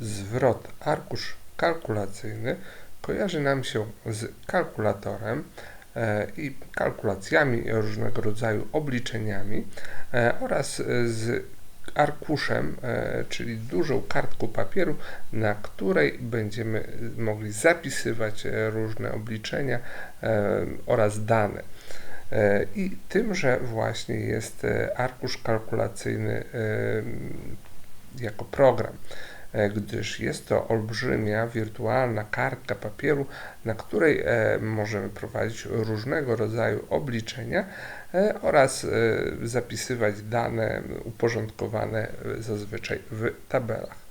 zwrot arkusz kalkulacyjny kojarzy nam się z kalkulatorem e, i kalkulacjami różnego rodzaju obliczeniami e, oraz z arkuszem, e, czyli dużą kartką papieru, na której będziemy mogli zapisywać różne obliczenia oraz dane. I tymże właśnie jest arkusz kalkulacyjny jako program. E, gdyż jest to olbrzymia wirtualna kartka papieru, na której e, możemy prowadzić różnego rodzaju obliczenia e, oraz zapisywać dane uporządkowane zazwyczaj w tabelach.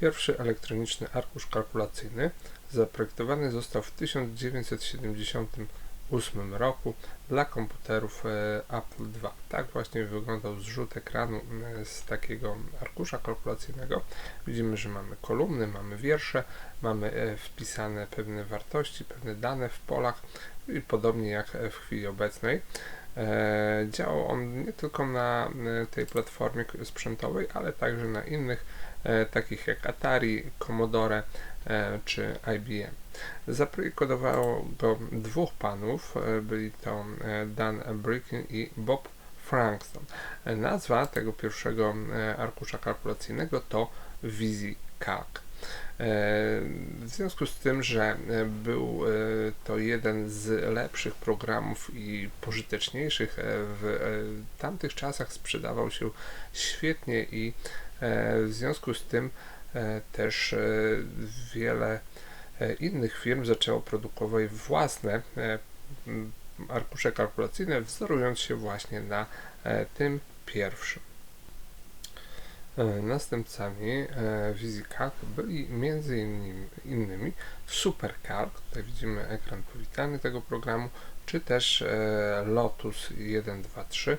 Pierwszy elektroniczny arkusz kalkulacyjny zaprojektowany został w 1970 2008 roku dla komputerów e, Apple II. Tak właśnie wyglądał zrzut ekranu e, z takiego arkusza kalkulacyjnego. Widzimy, że mamy kolumny, mamy wiersze, mamy e, wpisane pewne wartości, pewne dane w polach i podobnie jak w chwili obecnej. Działał on nie tylko na tej platformie sprzętowej, ale także na innych, takich jak Atari, Commodore czy IBM. Zaprojektowało go dwóch panów, e, byli to e, Dan Brickin i Bob Frankston. Nazwa tego pierwszego e, arkusza kalkulacyjnego to VisiCalc. W związku z tym, że był to jeden z lepszych programów i pożyteczniejszych w tamtych czasach, sprzedawał się świetnie i w związku z tym też wiele E, innych firm zaczęło produkować własne e, arkusze kalkulacyjne, wzorując się właśnie na e, tym pierwszym. Następcami VisiCalc byli między innymi, SuperCalc, tutaj widzimy ekran powitany tego programu, czy też Lotus 123,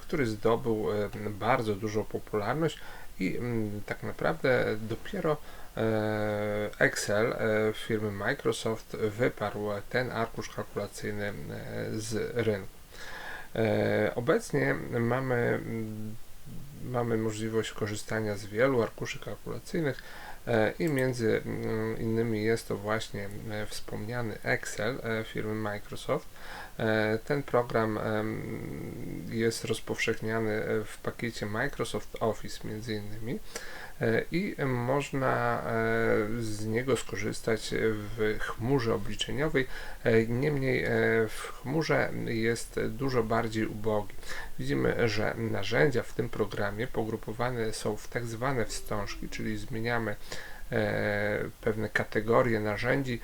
który zdobył bardzo dużą popularność i tak naprawdę dopiero E, Excel e, firmy Microsoft wyparł ten arkusz kalkulacyjny e, z rynku. Obecnie mamy, mamy możliwość korzystania z wielu arkuszy kalkulacyjnych i między innymi jest to właśnie wspomniany Excel firmy Microsoft. Ten program jest rozpowszechniany w pakiecie Microsoft Office między innymi. E, i można e, z niego skorzystać w chmurze obliczeniowej. E, niemniej w chmurze jest dużo bardziej ubogi. Widzimy, że narzędzia w tym programie pogrupowane są w tak zwane wstążki, czyli zmieniamy pewne kategorie narzędzi,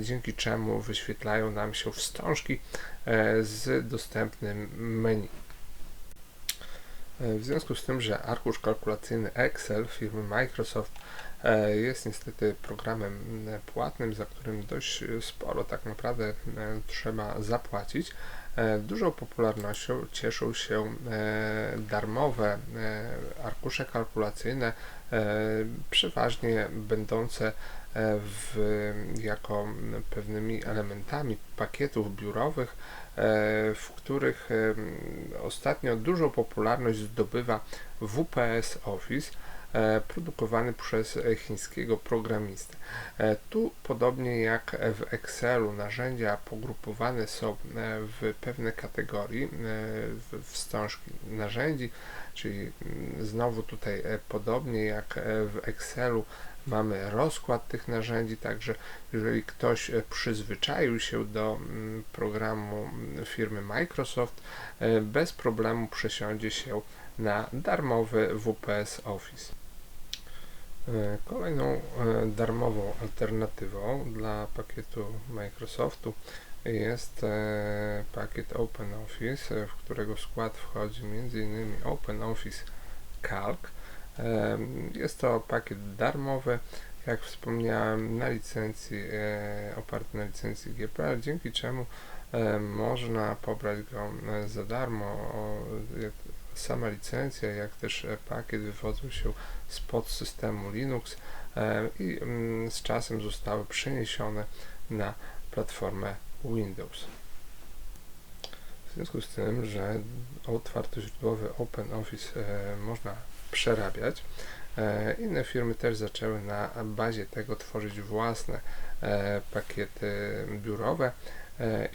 dzięki czemu wyświetlają nam się wstążki z dostępnym menu. W związku z tym, że arkusz kalkulacyjny Excel firmy Microsoft e, jest niestety programem płatnym, za którym dość sporo tak naprawdę e, trzeba zapłacić. E, dużą popularnością cieszą się darmowe arkusze kalkulacyjne, przeważnie będące w, jako pewnymi elementami pakietów biurowych, E, w których ostatnio dużą popularność zdobywa WPS Office, e, produkowany przez chińskiego programistę. E, tu, podobnie jak w Excelu, narzędzia pogrupowane są w pewne kategorie, wstążki narzędzi, czyli mm, znowu tutaj podobnie jak w Excelu mamy rozkład tych narzędzi, także jeżeli ktoś e, przyzwyczaił się do mm, programu mm, firmy Microsoft, e, bez problemu przesiądzie się na darmowy WPS Office. E, kolejną darmową alternatywą dla pakietu Microsoftu jest pakiet OpenOffice, w którego skład wchodzi m.in. OpenOffice Calc, jest to pakiet darmowy, jak wspomniałem, na licencji, e, oparty na licencji GPL, dzięki czemu e, można pobrać go e, za darmo. Sama licencja, jak też pakiet wywodzą się z podsystemu Linux i mm, z czasem zostały przeniesione na platformę Windows. W związku z tym, że otwartoźródłowy OpenOffice można przerabiać. E, Inne firmy też zaczęły na bazie tego tworzyć własne e, pakiety biurowe e,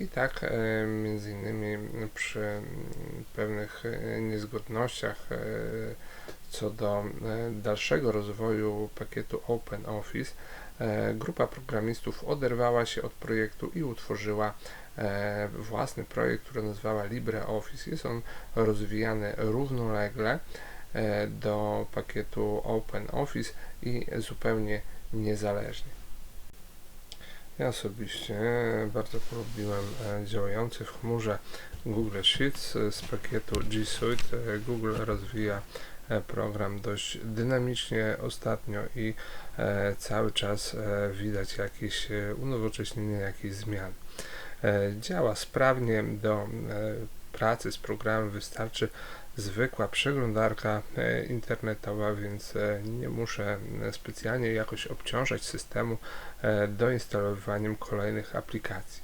i tak e, między innymi przy pewnych e, niezgodnościach e, co do e, dalszego rozwoju pakietu OpenOffice, e, grupa programistów oderwała się od projektu i utworzyła e, własny projekt, który nazwała LibreOffice. Jest on rozwijany równolegle e, do pakietu OpenOffice i zupełnie niezależnie. Ja osobiście bardzo polubiłem e, działający w chmurze Google Sheets e, z pakietu G Suite. E, Google rozwija program dość dynamicznie ostatnio i cały czas widać jakieś unowocześnienie, jakieś zmiany. Działa sprawnie do pracy z programem wystarczy zwykła przeglądarka e, internetowa, więc e, nie muszę e, specjalnie jakoś obciążać systemu doinstalowywaniem kolejnych aplikacji.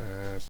uh,